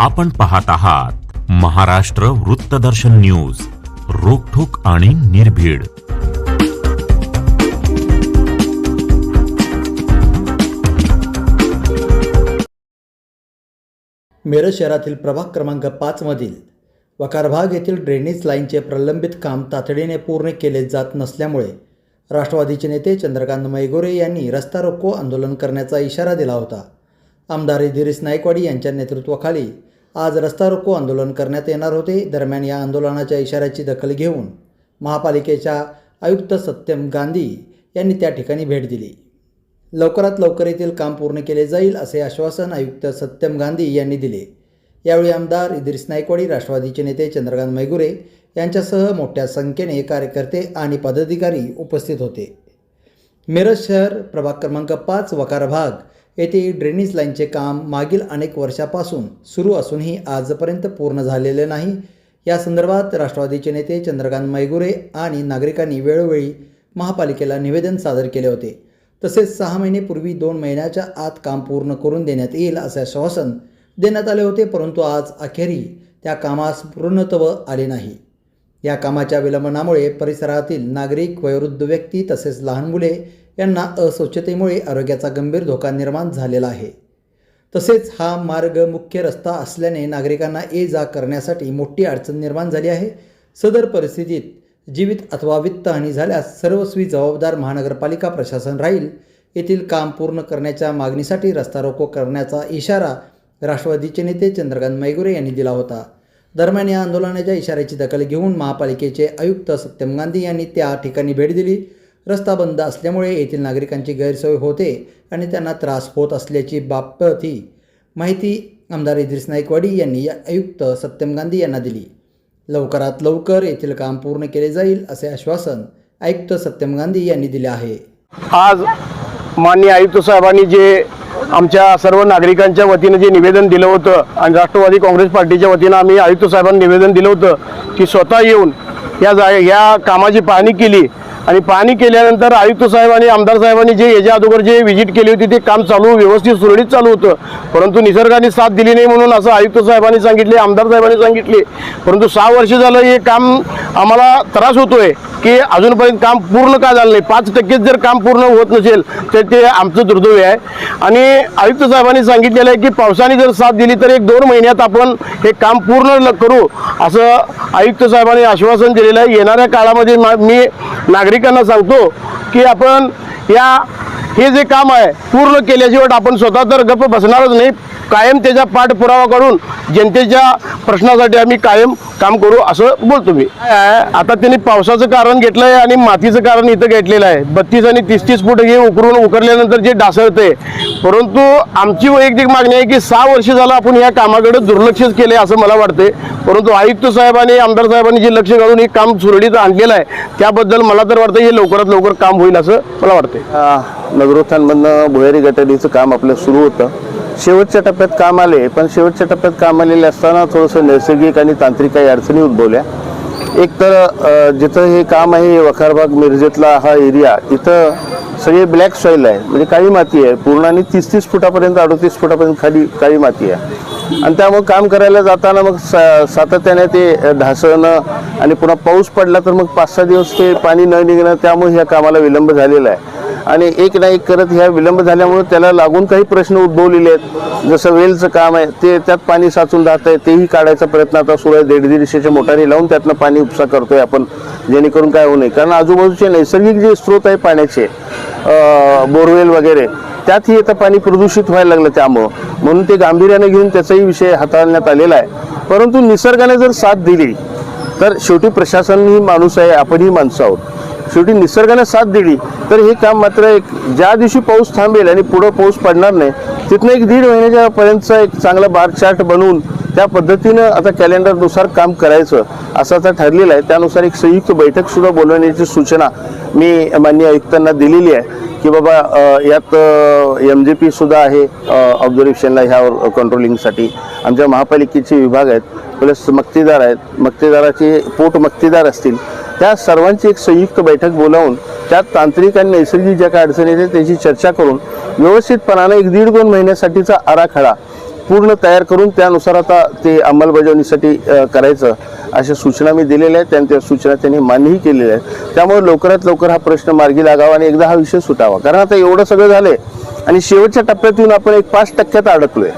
आपण पाहत आहात महाराष्ट्र वृत्तदर्शन न्यूज रोखोक आणि निर्भीड. मिरज शहरातील प्रभाग क्रमांक पाचमधील वकारभाग येथील ड्रेनेज लाईनचे प्रलंबित काम तातडीने पूर्ण केले जात नसल्यामुळे राष्ट्रवादीचे नेते चंद्रकांत मैगोरे यांनी रस्ता रोको आंदोलन करण्याचा इशारा दिला होता. आमदार दिरीस नायकवाडी यांच्या नेतृत्वाखाली आज रस्ता रोको आंदोलन करण्यात येणार होते. दरम्यान या आंदोलनाच्या इशाऱ्याची दखल घेऊन महापालिकेच्या आयुक्त सत्यम गांधी यांनी त्या ठिकाणी भेट दिली. लवकरात लवकर येथील काम पूर्ण केले जाईल असे आश्वासन आयुक्त सत्यम गांधी यांनी दिले. यावेळी आमदार इद्रिस नायकवाडी राष्ट्रवादीचे नेते चंद्रकांत मैगुरे यांच्यासह मोठ्या संख्येने कार्यकर्ते आणि पदाधिकारी उपस्थित होते. मिरज शहर प्रभाग क्रमांक पाच वकार भाग येथे ड्रेनेज लाईनचे काम मागील अनेक वर्षापासून सुरू असूनही आजपर्यंत पूर्ण झालेले नाही. या संदर्भात राष्ट्रवादीचे नेते चंद्रकांत मैगुरे आणि नागरिकांनी वेळोवेळी महापालिकेला निवेदन सादर केले होते. तसेच सहा महिनेपूर्वी दोन महिन्याच्या आत काम पूर्ण करून देण्यात येईल असे आश्वासन देण्यात आले होते परंतु आज अखेरी त्या कामास पूर्णत्व आले नाही. या कामाच्या विलंबनामुळे परिसरातील नागरिक वयोवृद्ध व्यक्ती तसेच लहान मुले यांना अस्वच्छतेमुळे आरोग्याचा गंभीर धोका निर्माण झालेला आहे. तसेच हा मार्ग मुख्य रस्ता असल्याने नागरिकांना ये जा करण्यासाठी मोठी अडचण निर्माण झाली आहे. सदर परिस्थितीत जीवित अथवा वित्तहानी झाल्यास सर्वस्वी जबाबदार महानगरपालिका प्रशासन राहील. येथील काम पूर्ण करण्याच्या मागणीसाठी रस्ता रोको करण्याचा इशारा राष्ट्रवादीचे नेते चंद्रकांत मैगुरे यांनी दिला होता. दरम्यान या आंदोलनाच्या इशाऱ्याची दखल घेऊन महापालिकेचे आयुक्त सत्यम गांधी यांनी त्या ठिकाणी भेट दिली. रस्ता बंद असल्यामुळे येथील नागरिकांची गैरसोय होते आणि त्यांना त्रास होत असल्याची बाबतही माहिती आमदार इद्रिस नाईकवाडी यांनी या आयुक्त सत्यम गांधी यांना दिली. लवकरात लवकर येथील काम पूर्ण केले जाईल असे आश्वासन आयुक्त सत्यम गांधी यांनी दिले आहे. आज माननीय आयुक्त साहेबांनी जे आमच्या सर्व नागरिकांच्या वतीनं जे निवेदन दिलं होतं आणि राष्ट्रवादी काँग्रेस पार्टीच्या वतीनं आम्ही आयुक्त साहेबांनी निवेदन दिलं होतं की स्वतः येऊन या जा या कामाची पाहणी केली. आणि पाहणी केल्यानंतर आयुक्त साहेब आणि आमदार साहेबांनी जे याच्या अगोदर जे व्हिजिट केली होती ते काम चालू व्यवस्थित सुरळीत चालू होतं. परंतु निसर्गाने साथ दिली नाही म्हणून असं आयुक्त साहेबांनी सांगितले आमदार साहेबांनी सांगितले. परंतु सहा वर्ष झालं हे काम आम्हाला त्रास होतोय की अजूनपर्यंत काम पूर्ण का झालं नाही? पाच टक्केच जर काम पूर्ण होत नसेल तर ते आमचं दुर्दैव आहे. आणि आयुक्त साहेबांनी सांगितलेलं आहे की पावसाने जर साथ दिली तर एक दोन महिन्यात आपण हे काम पूर्ण करू. असं आयुक्त साहेबांनी आश्वासन दिलेलं आहे. येणाऱ्या काळामध्ये मी मी नागरिकांना सांगतो की आपण या हे जे काम आहे पूर्ण केल्याशिवाय आपण स्वतः तर गप्प बसणारच नाही. कायम त्याचा पाठपुरावा करून जनतेच्या प्रश्नासाठी आम्ही कायम काम करू असं बोलतो मी. आता त्यांनी पावसाचं कारण घेतलं आहे आणि मातीचं कारण इथं घेतलेलं आहे. बत्तीस आणि तीस तीस फूट हे उकरून उकरल्यानंतर जे डासळते परंतु आमची वैयक्तिक मागणी आहे की सहा वर्ष झालं आपण या कामाकडे दुर्लक्षच केले असं मला वाटते परंतु आयुक्त साहेबांनी आमदार साहेबांनी जे लक्ष घालून हे काम सुरळीत आणलेलं आहे त्याबद्दल मला तर वाटतं हे लवकरात लवकर काम होईल असं मला वाटते नगरोत्थानमधनं भुयारी गटारीचं काम आपलं सुरू होतं. शेवटच्या टप्प्यात टप्प्यात काम आले पण शेवटच्या टप्प्यात काम आलेले असताना थोडंसं नैसर्गिक आणि तांत्रिक काही अडचणी उद्भवल्या. एक तर जिथं हे काम आहे वखारबाग मिरजेतला हा एरिया इथं सगळे ब्लॅक सॉईल आहे. म्हणजे काळी माती आहे. पूर्ण आणि तीस तीस फुटापर्यंत अडतीस फुटापर्यंत खाली काळी माती आहे. आणि त्यामुळे काम करायला जाताना मग सा सातत्याने ते ढासळणं आणि पुन्हा पाऊस पडला तर मग पाच सहा दिवस ते पाणी न निघणं त्यामुळे ह्या कामाला विलंब झालेला आहे. आणि एक ना एक करत ह्या विलंब झाल्यामुळे त्याला लागून काही प्रश्न उद्भवलेले आहेत. जसं वेलचं काम आहे ते त्यात पाणी साचून राहत आहे तेही काढायचा प्रयत्न आता सुरू आहे. दीड दीडशेच्या मोटारी लावून त्यातनं पाणी उपसा करतोय आपण जेणेकरून काय होऊ नये. कारण आजूबाजूचे नैसर्गिक जे स्रोत आहे पाण्याचे बोरवेल वगैरे त्यातही आता पाणी प्रदूषित व्हायला लागलं त्यामुळं. म्हणून ते गांभीर्याने घेऊन त्याचाही विषय हाताळण्यात आलेला आहे. परंतु निसर्गाने जर साथ दिली तर शेवटी प्रशासन ही माणूस आहे आपणही माणसं आहोत. शेवटी निसर्गाने साथ दिली तर हे काम मात्र एक ज्या दिवशी पाऊस थांबेल आणि पुढं पाऊस पडणार नाही तिथनं एक दीड महिन्याच्या पर्यंतचा एक चांगला बार चार्ट बनवून त्या पद्धतीनं आता कॅलेंडरनुसार काम करायचं असं आता ठरलेलं आहे. त्यानुसार एक संयुक्त बैठक सुद्धा बोलवण्याची सूचना मी माननीय आयुक्तांना दिलेली आहे की बाबा यात एम जे पी सुद्धा आहे ऑब्झर्वेशनला ह्यावर कंट्रोलिंगसाठी आमच्या महापालिकेचे विभाग आहेत प्लस मक्तेदार आहेत मक्तेदाराचे पोट मक्तेदार असतील त्या सर्वांची एक संयुक्त बैठक बोलावून त्यात तांत्रिक आणि नैसर्गिक ज्या काही अडचणी आहेत त्याची चर्चा करून व्यवस्थितपणाने एक दीड दोन महिन्यासाठीचा आराखडा पूर्ण तयार करून त्यानुसार आता ते अंमलबजावणीसाठी करायचं अशा सूचना मी दिलेल्या आहेत. त्या सूचना त्यांनी मान्यही केलेल्या आहेत. त्यामुळे लवकरात लवकर हा प्रश्न मार्गी लागावा आणि एकदा हा विषय सुटावा. कारण आता एवढं सगळं झालंय आणि शेवटच्या टप्प्यात येऊन आपण एक पाच टक्क्यात अडकलोय.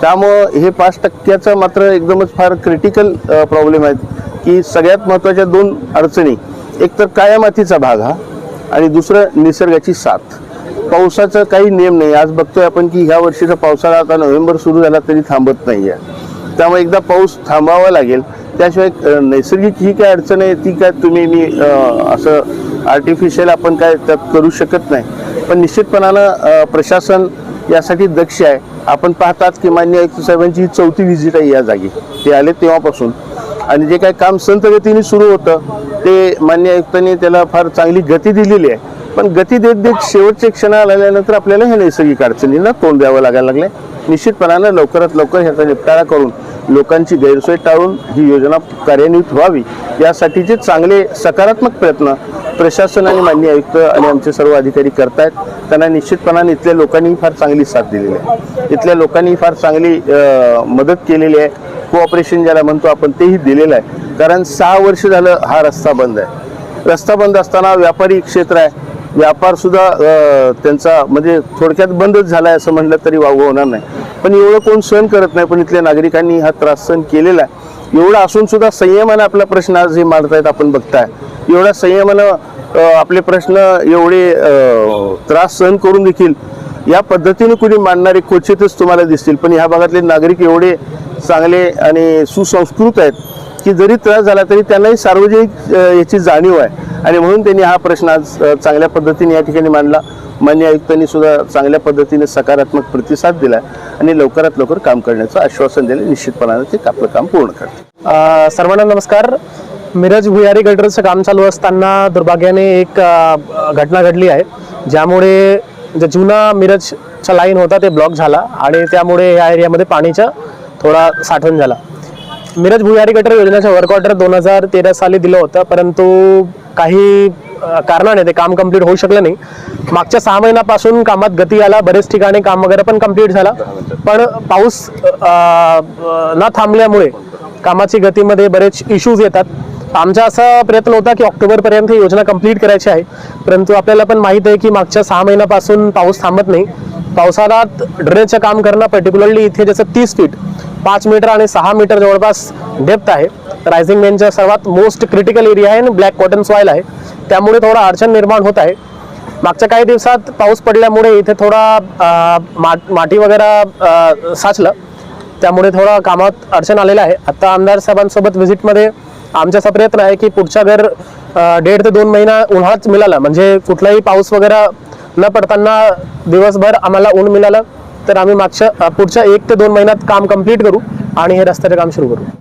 त्यामुळं हे पाच टक्क्याचं मात्र एकदमच फार क्रिटिकल प्रॉब्लेम आहेत. की सगळ्यात महत्त्वाच्या दोन अडचणी एक तर काळ्या मातीचा भाग हा आणि दुसरं निसर्गाची साथ. पावसाचा काही नियम नाही. आज बघतोय आपण की ह्या वर्षीचा पावसाळा आता नोव्हेंबर सुरू झाला तरी थांबत नाही आहे त्यामुळे एकदा पाऊस थांबावा लागेल. त्याशिवाय नैसर्गिक ही काय अडचण आहे ती काय तुम्ही मी असं आर्टिफिशियल आपण काय त्यात करू शकत नाही. पण निश्चितपणानं प्रशासन यासाठी दक्ष आहे. आपण पाहतात की मान्य आयुक्त साहेबांची ही चौथी व्हिजिट आहे या जागी. ते आले तेव्हापासून. आणि जे काही काम संत गतीने सुरू होतं ते मान्य आयुक्तांनी त्याला फार चांगली गती दिलेली आहे. पण गती देत देत शेवटचे क्षण आल्यानंतर आपल्याला ह्या नैसर्गिक अडचणींना तोंड द्यावं लागायला लागलं निश्चितपणानं लवकरात लवकर ह्याचा निपटारा करून लोकांची गैरसोय टाळून ही योजना कार्यान्वित व्हावी. यासाठीचे चांगले सकारात्मक प्रयत्न प्रशासन आणि मान्य आयुक्त आणि आमचे सर्व अधिकारी करतायत. त्यांना निश्चितपणाने इथल्या लोकांनी फार चांगली साथ दिलेली आहे. इथल्या लोकांनी फार चांगली मदत केलेली आहे. कोऑपरेशन ज्याला म्हणतो आपण तेही दिलेलं आहे. कारण सहा वर्ष झालं हा रस्ता बंद आहे. रस्ता बंद असताना व्यापारी क्षेत्र आहे. व्यापारसुद्धा त्यांचा म्हणजे थोडक्यात बंदच झाला आहे असं म्हटलं तरी वाव होणार नाही. पण एवढं कोण सहन करत नाही पण इथल्या नागरिकांनी हा त्रास सहन केलेला आहे. एवढं असून सुद्धा संयमानं आपला प्रश्न आज हे मांडतायत आपण बघताय. एवढ्या संयमानं आपले प्रश्न एवढे त्रास सहन करून देखील या पद्धतीने कुणी मांडणारे क्वचितच तुम्हाला दिसतील. पण ह्या भागातले नागरिक एवढे चांगले आणि सुसंस्कृत आहेत की जरी त्रास झाला तरी त्यांनाही सार्वजनिक याची जाणीव आहे. आणि म्हणून त्यांनी हा प्रश्न आज चांगल्या पद्धतीने या ठिकाणी मांडला. मान्य आयुक्तांनी सुद्धा चांगल्या पद्धतीने सकारात्मक प्रतिसाद दिला आणि लवकरात लवकर काम करण्याचं आश्वासन दिलं निश्चितपणाने ते आपलं काम पूर्ण करते सर्वांना नमस्कार. मिरज भुयारी गटरचं काम चालू असताना दुर्भाग्याने एक घटना घडली आहे. ज्यामुळे जो जुना मिरजचा लाईन होता ते ब्लॉक झाला आणि त्यामुळे या एरियामध्ये पाणीचा थोडा साठवण झाला. मिरज भुयारी गटर योजनेचा वर्क ऑर्डर दोन हजार तेरा साली दिलं होतं. परंतु काही कारणाने ते काम कंप्लीट होऊ शकलं नाही. मागच्या सहा महिन्यापासून कामात गती आला बरेच ठिकाणी काम वगैरे पण कंप्लीट झाला. पण पाऊस न थांबल्यामुळे कामाची गतीमध्ये बरेच इश्यूज येतात. आमचा असा प्रयत्न होता की ऑक्टोबरपर्यंत ही योजना कंप्लीट करायची आहे. परंतु आपल्याला पण माहीत आहे की मागच्या सहा महिन्यापासून पाऊस थांबत नाही. पावसाळ्यात ड्रेनेजचं काम करणं पर्टिक्युलरली इथे जसं तीस फीट पाच मीटर आणि सहा मीटर जवळपास डेप्थ आहे. रायझिंग मेनच्या सर्वात मोस्ट क्रिटिकल एरिया आहे आणि ब्लॅक कॉटन सॉईल आहे. त्यामुळे थोडा अडचण निर्माण होत आहे. मागच्या काही दिवसात पाऊस पडल्यामुळे इथे थोडा माटी मा- वगैरे साचलं. त्यामुळे थोडा कामात अडचण आलेलं आहे. आता आमदार साहेबांसोबत व्हिजिटमध्ये आमचा प्रयत्न आहे की पुढच्या घर डेढ ते दोन महिना उन्हाळाच मिळाला. म्हणजे कुठलाही पाऊस वगैरे न पडताना दिवसभर आम्हाला ऊन मिळालं. तर आम्ही मागच्या पुढच्या एक ते दोन महिन्यात काम कंप्लीट करू आणि हे रस्त्याचं काम सुरू करू.